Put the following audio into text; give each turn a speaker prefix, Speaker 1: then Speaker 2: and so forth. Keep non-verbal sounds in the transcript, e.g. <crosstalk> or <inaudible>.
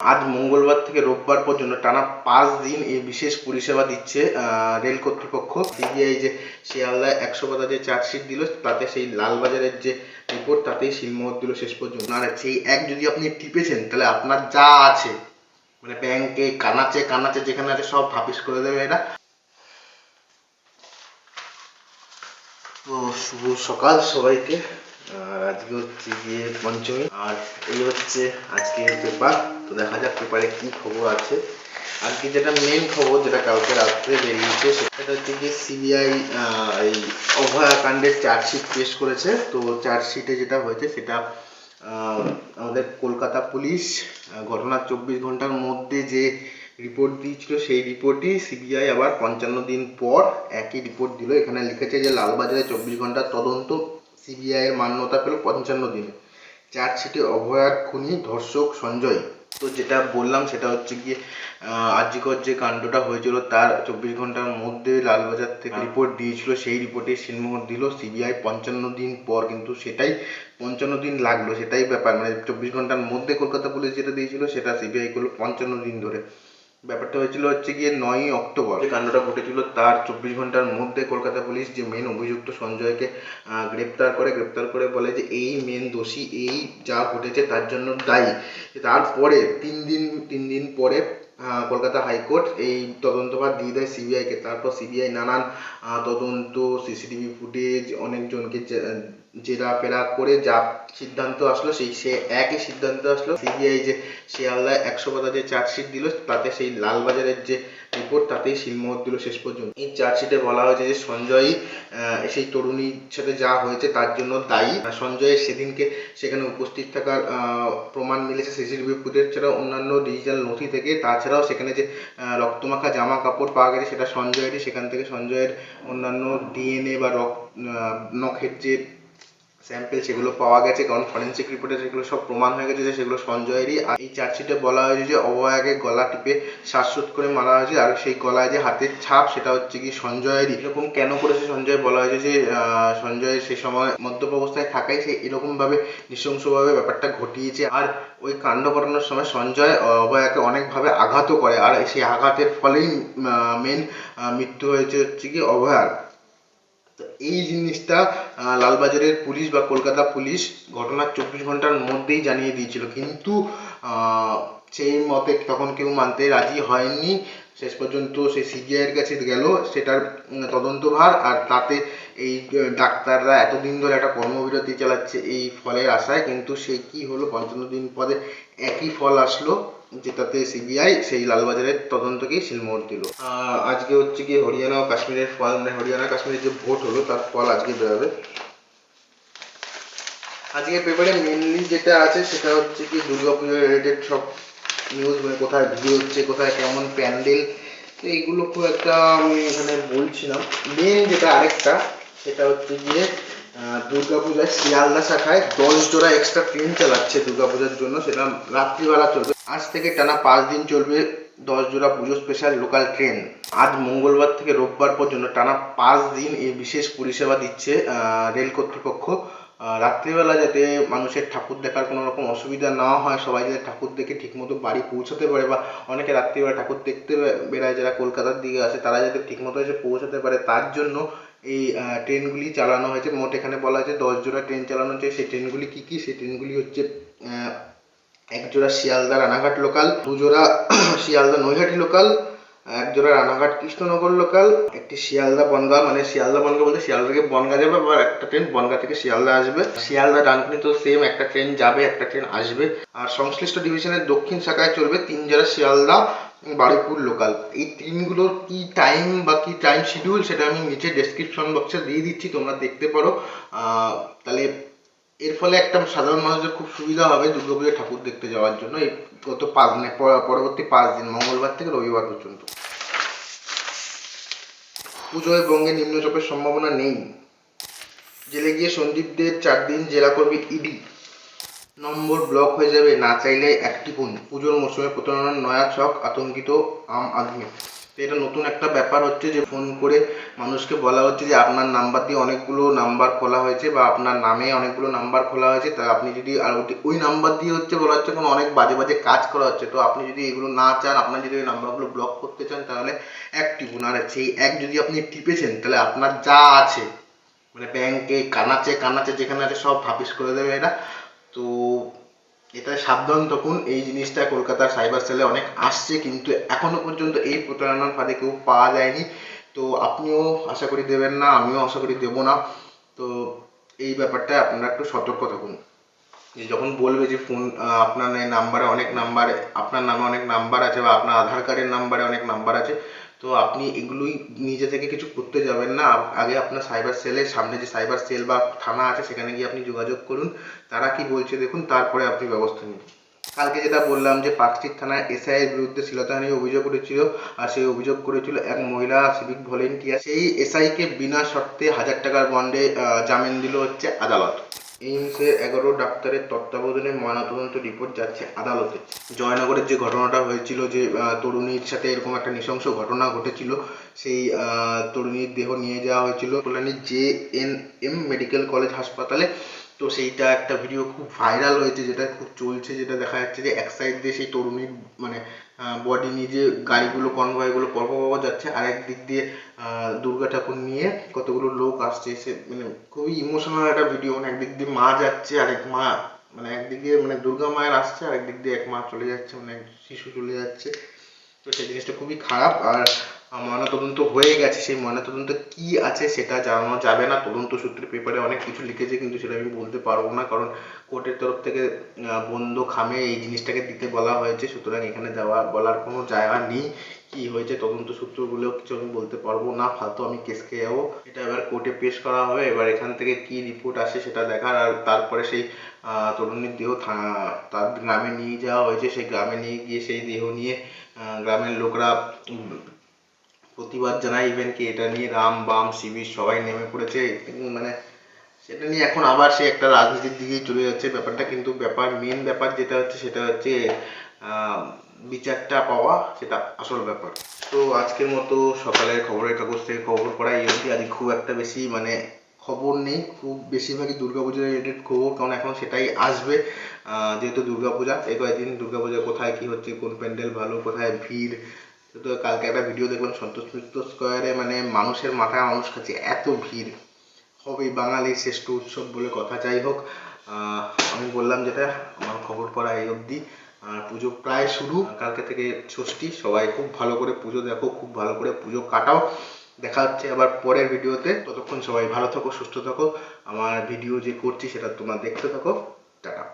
Speaker 1: আজ মঙ্গলবার থেকে রোববার পর্যন্ত টানা পাঁচ দিন এই বিশেষ পরিষেবা দিচ্ছে রেল কর্তৃপক্ষ। সিবিআই যে শিয়ালদায় একশো পাতা যে চার্জশিট দিল, তাতে সেই লালবাজারের যে রিপোর্ট তাতেই সিলমোহর দিল শেষ পর্যন্ত। আর সেই এক যদি আপনি টিপেছেন, তাহলে আপনার যা আছে মানে ব্যাংকে, কানাচে কানাচে যেখানে আছে, সব হাফিস করে দেবে এটা। তো শুভ সকাল সবাইকে। আর আজকে হচ্ছে গিয়ে পঞ্চমী। আর এই হচ্ছে আজকের পেপার। তো দেখা যাক পেপারে কি খবর আছে। আজকে যেটা মেন খবর যেটা কালকে রাত্রে বেরিয়েছে, সেটা হচ্ছে গিয়ে সিবিআই এই অভয়াকাণ্ডের চার্জশিট পেশ করেছে। তো চার্জশিটে যেটা হয়েছে, সেটা আমাদের কলকাতা পুলিশ ঘটনার চব্বিশ ঘণ্টার মধ্যে যে রিপোর্ট দিয়েছিল, সেই রিপোর্টই সিবিআই আবার পঞ্চান্ন দিন পর একই রিপোর্ট দিল। এখানে লিখেছে যে, লালবাজারে চব্বিশ ঘণ্টার তদন্ত সিবিআই এর মান্যতা পেল পঞ্চান্ন দিনে। চার্জশিটে অভয়ার খুনি ধর্ষক সঞ্জয়। তো যেটা বললাম সেটা হচ্ছে গিয়ে আর্যিকর যে কাণ্ডটা হয়েছিল তার চব্বিশ ঘণ্টার মধ্যে লালবাজার থেকে রিপোর্ট দিয়েছিল সেই রিপোর্টে সিলমোহর দিল। সিবিআই পঞ্চান্ন দিন পর কিন্তু সেটাই পঞ্চান্ন দিন লাগল সেটাই ব্যাপার। মানে চব্বিশ ঘণ্টার মধ্যে কলকাতা পুলিশ যেটা দিয়েছিল সেটা সিবিআই করল পঞ্চান্ন দিন ধরে। ব্যাপারটা হয়েছিল হচ্ছে গিয়ে নয়ই অক্টোবর। যে কাণ্ডটা ঘটেছিল, তার চব্বিশ ঘণ্টার মধ্যে কলকাতা পুলিশ যে মেন অভিযুক্ত সঞ্জয়কে গ্রেপ্তার করে গ্রেপ্তার করে বলে যে এই মেন দোষী, এই যা ঘটেছে তার জন্য দায়ী। তারপরে তিন দিন তিন দিন পরে কলকাতা হাইকোর্ট এই তদন্তভার দিয়ে দেয় সিবিআইকে তারপর সিবিআই নানান তদন্ত সিসিটিভি ফুটেজ, অনেকজনকে জেরা ফেরা করে যা সিদ্ধান্ত আসলো সেই সে একই সিদ্ধান্ত আসলো। সিবিআই যে শিয়ালদায় একশো পাতা যে চার্জশিট দিল তাতে সেই লালবাজারের যে রিপোর্ট তাতেই সিলমোহর দিল শেষ পর্যন্ত। এই চার্জশিটে বলা হয়েছে যে সঞ্জয় আহ, সেই তরুণীর সাথে যা হয়েছে তার জন্য দায়ী। সঞ্জয়ের সেদিনকে সেখানে উপস্থিত থাকার প্রমাণ মিলেছে সিসিটিভি ফুটেজ ছাড়াও অন্যান্য ডিজিটাল নথি থেকে। তাছাড়াও সেখানে যে রক্তমাখা জামা কাপড় পাওয়া গেছে সেটা সঞ্জয়েরই। সেখান থেকে সঞ্জয়ের অন্যান্য ডিএনএ বা রক্ত নখের যে স্যাম্পেল সেগুলো পাওয়া গেছে কারণ ফরেন্সিক রিপোর্টে সেগুলো সব প্রমাণ হয়ে গেছে যে সেগুলো সঞ্জয়েরই। আর এই চার্জশিটে বলা হয়েছে যে অভয়াকে গলা টিপে শ্বাসরোধ করে মারা হয়েছে আর সেই গলায় যে হাতের ছাপ সেটা হচ্ছে কি সঞ্জয়েরই। এরকম কেন করেছে সঞ্জয় বলা হয়েছে যে সঞ্জয় সে সময় মদ্যপ অবস্থায় থাকায় সে এরকম ভাবে নৃশংসভাবে ব্যাপারটা ঘটিয়েছে। আর ওই কাণ্ড ঘটানোর সময় সঞ্জয় আহ, অভয়াকে অনেকভাবে আঘাতও করে। আর সেই আঘাতের ফলেই মেন মৃত্যু হয়েছে হচ্ছে কি অভয়ার এই জিনিসটা লালবাজারের পুলিশ বা কলকাতা পুলিশ ঘটনার চব্বিশ ঘণ্টার মধ্যেই জানিয়ে দিয়েছিল। কিন্তু সেই মতে তখন কেউ মানতে রাজি হয়নি। শেষ পর্যন্ত সে সিবিআই এর কাছে গেল, সেটার তদন্তভার, আর তাতে এই ডাক্তাররা এতদিন ধরে একটা কর্মবিরতি চালাচ্ছে এই ফলের আশায়, কিন্তু সে কি হলো? পঞ্চান্ন দিন পরে একই ফল আসলো, যেটাতে সিবিআই সেই লালবাজারের তদন্তকেই সিলমোহর দিল। আজকে হচ্ছে কি হরিয়ানা ও কাশ্মীরের ফল মানে হরিয়ানা কাশ্মীরের যে ভোট হলো, তার ফল আজকে বেরোবে। আজকে পেপারে মেনলি যেটা আছে, সেটা হচ্ছে কি দুর্গাপুজো রিলেটেড সব নিউজ মানে কোথায় ভিড় হচ্ছে, কোথায় কেমন প্যান্ডেল এইগুলো খুব একটা আমি এখানে বলছিলাম মেন যেটা আরেকটা সেটা হচ্ছে গিয়ে দুর্গাপূজায় শিয়ালদা শাখায় দশ জোড়া এক্সট্রা ট্রেন চালাচ্ছে দুর্গাপূজার জন্য, সেটা রাত্রিবেলা চলবে। আজ থেকে টানা পাঁচ দিন চলবে দশ জোড়া পুজো স্পেশাল লোকাল ট্রেন আজ মঙ্গলবার থেকে রোববার পর্যন্ত টানা পাঁচ দিন এই বিশেষ পরিষেবা দিচ্ছে রেল কর্তৃপক্ষ। রাত্রিবেলা যাতে মানুষের ঠাকুর দেখার কোনো রকম অসুবিধা না হয়, সবাই যাতে ঠাকুর দেখে ঠিকমতো বাড়ি পৌঁছাতে পারে বা অনেকে রাত্রিবেলা ঠাকুর দেখতে বেড়ায় যারা কলকাতার দিকে আসে, তারা যাতে ঠিকমতো এসে পৌঁছাতে পারে, তার জন্য এই ট্রেনগুলি চালানো হয়েছে। মোট এখানে বলা হয়েছে দশ জোড়া ট্রেন চালানো হয়েছে সেই ট্রেনগুলি কী কী? সেই ট্রেনগুলি হচ্ছে এক জোড়া শিয়ালদা রানাঘাট লোকাল দু জোড়া <clears throat> শিয়ালদা নৈহাটি লোকাল এক জোড়া রানাঘাট কৃষ্ণনগর লোকাল একটি শিয়ালদা বনগাঁ মানে শিয়ালদা বনগাঁ বলতে শিয়ালদা থেকে বনগাঁ যাবে, আবার একটা ট্রেন বনগাঁ থেকে শিয়ালদা আসবে। শিয়ালদা, ডানকুনি তো সেম একটা ট্রেন যাবে, একটা ট্রেন আসবে। আর সংশ্লিষ্ট ডিভিশনের দক্ষিণ শাখায় চলবে তিন জোড়া শিয়ালদা, বারুইপুর লোকাল এই ট্রেনগুলোর কি টাইম বা কি টাইম শিডিউল সেটা আমি নিচে ডেসক্রিপশন বক্সে দিয়ে দিচ্ছি, তোমরা দেখতে পারো। তাহলে এর ফলে একটা সাধারণ মানুষের খুব সুবিধা হবে দুর্গাপুজোয় ঠাকুর দেখতে যাওয়ার জন্য। এই গত পাঁচ দিনে পরবর্তী পাঁচ দিন, মঙ্গলবার থেকে রবিবার পর্যন্ত। পুজোয় বঙ্গে নিম্নচাপের সম্ভাবনা নেই। জেলে গিয়ে সন্দীপদের চার দিন জেলা করবে ইডি। নম্বর ব্লক হয়ে যাবে, না চাইলে একটি গুণ পুজোর মৌসুমে প্রতারণার নয়া ছক আতঙ্কিত আম আদমি। তো এটা নতুন একটা ব্যাপার হচ্ছে যে ফোন করে মানুষকে বলা হচ্ছে যে আপনার নাম্বার দিয়ে অনেকগুলো নাম্বার খোলা হয়েছে বা আপনার নামে অনেকগুলো নাম্বার খোলা হয়েছে। তা আপনি যদি আর ওই নাম্বার দিয়ে হচ্ছে বলা হচ্ছে কোনো অনেক বাজে বাজে কাজ করা হচ্ছে। তো আপনি যদি এগুলো না চান আপনার যদি ওই নাম্বারগুলো ব্লক করতে চান, তাহলে এক টিপুন। আর সেই এক যদি আপনি টিপেছেন, তাহলে আপনার যা আছে মানে ব্যাংকে কানাচে কানাচে যেখানে আছে সব হাফিস করে দেবে এটা। তো এটা সাবধান থাকুন এই জিনিসটা কলকাতার সাইবার সেলে অনেক আসছে, কিন্তু এখনও পর্যন্ত এই প্রতারণার ফাঁদে কেউ পাওয়া যায়নি। তো আপনিও আশা করি দেবেন না, আমিও আশা করি দেবো না। তো এই ব্যাপারটা আপনারা একটু সতর্ক থাকুন। যে যখন বলবে যে ফোন আপনার নাম্বারে অনেক নাম্বার আপনার নামে অনেক নাম্বার আছে বা আপনার আধার কার্ডের নাম্বারে অনেক নাম্বার আছে তো আপনি এগুলোই নিজে থেকে কিছু করতে যাবেন না। আগে আপনার সাইবার সেলের সামনে যে সাইবার সেল বা থানা আছে, সেখানে গিয়ে আপনি যোগাযোগ করুন। তারা কি বলছে দেখুন, তারপরে আপনি ব্যবস্থা নিন। কালকে যেটা বললাম যে পার্কস্ট্রিট থানায় এসআই এর বিরুদ্ধে শ্লীলতাহানি অভিযোগ করেছিল আর সেই অভিযোগ করেছিল এক মহিলা সিভিক ভলেন্টিয়ার সেই এসআই কে বিনা শর্তে হাজার টাকার বন্ডে জামিন দিল হচ্ছে আদালত। এইমসের এগারো ডাক্তারের তত্ত্বাবধানে ময়নাতদন্ত রিপোর্ট যাচ্ছে আদালতে। জয়নগরের যে ঘটনাটা হয়েছিল যে তরুণীর সাথে এরকম একটা নৃশংস ঘটনা ঘটেছিল, সেই তরুণীর দেহ নিয়ে যাওয়া হয়েছিল। কল্যাণীর J N M medical college হাসপাতালে তো সেইটা একটা ভিডিও খুব ভাইরাল হয়েছে, যেটা খুব চলছে, যেটা দেখা যাচ্ছে যে এক সাইড দিয়ে সেই তরুণীর মানে বডি নিয়ে যে গাড়িগুলো কনভয়গুলো পরপর পরপর যাচ্ছে, আর একদিক দিয়ে দুর্গা ঠাকুর নিয়ে কতগুলো লোক আসছে, সে মানে খুবই ইমোশনাল একটা ভিডিও মানে একদিক দিয়ে মা যাচ্ছে, আর এক মা মানে একদিক দিয়ে মানে দুর্গা মায়ের আসছে, আর একদিক দিয়ে এক মা চলে যাচ্ছে মানে শিশু চলে যাচ্ছে। তো সেই জিনিসটা খুবই খারাপ, আর ময়নাতদন্ত হয়ে গেছে। সেই ময়নাতদন্ত কি আছে সেটা জানানো যাবে না। তদন্ত সূত্রে পেপারে অনেক কিছু লিখেছে, কিন্তু সেটা আমি বলতে পারব না, কারণ কোর্টের তরফ থেকে বন্ধ খামে এই জিনিসটাকে দিতে বলা হয়েছে। সুতরাং এখানে যাওয়া বলার কোনো জায়গা নেই কি হয়েছে, তদন্ত সূত্রগুলো কিছু আমি বলতে পারব না, ফালতু আমি কেস খেয়ে যাব এটা এবার কোর্টে পেশ করা হবে, এবার এখান থেকে কি রিপোর্ট আসে সেটা দেখার, আর তারপরে সেই তরুণীর দেহ তার গ্রামে নিয়ে যাওয়া হয়েছে। সেই গ্রামে নিয়ে গিয়ে সেই দেহ নিয়ে গ্রামের লোকরা প্রতিবাদ জানায় ইভেন কি এটা নিয়ে রাম, বাম, শিবির সবাই নেমে পড়েছে। মানে সেটা নিয়ে এখন আবার সে একটা রাজনীতির দিকেই চলে যাচ্ছে। ব্যাপারটা কিন্তু ব্যাপার মেন ব্যাপার যেটা হচ্ছে সেটা হচ্ছে বিচারটা পাওয়া সেটা আসল ব্যাপার। তো আজকের মতো সকালের খবরের কাগজ থেকে খবর পড়া এই অবধি। আজকে খুব একটা বেশি মানে খবর নেই, খুব বেশিরভাগই দুর্গাপূজা রিলেটেড খবর, কারণ এখন সেটাই আসবে। যেহেতু দুর্গাপূজা, এই কয়েকদিন দুর্গাপূজা কোথায়, কি হচ্ছে, কোন প্যান্ডেল ভালো, কোথায় ভিড় তো কালকে একটা ভিডিও দেখলাম সন্তোষ মিত্র স্কোয়ারে মানে মানুষের মাথায় মানুষ খাচ্ছে, এত ভিড়। হবে বাঙালির শ্রেষ্ঠ উৎসব বলে কথা, যাই হোক আমি বললাম যেটা, আমার খবর পড়া এই অবধি। আর পুজো প্রায় শুরু। কালকে থেকে ষষ্ঠী, সবাই খুব ভালো করে পুজো দেখো, খুব ভালো করে পুজো কাটাও। দেখা হচ্ছে আবার পরের ভিডিওতে ততক্ষণ সবাই ভালো থাকো, সুস্থ থাকো। আমার ভিডিও যে করছি সেটা তোমরা দেখতে থাকো। টাটা।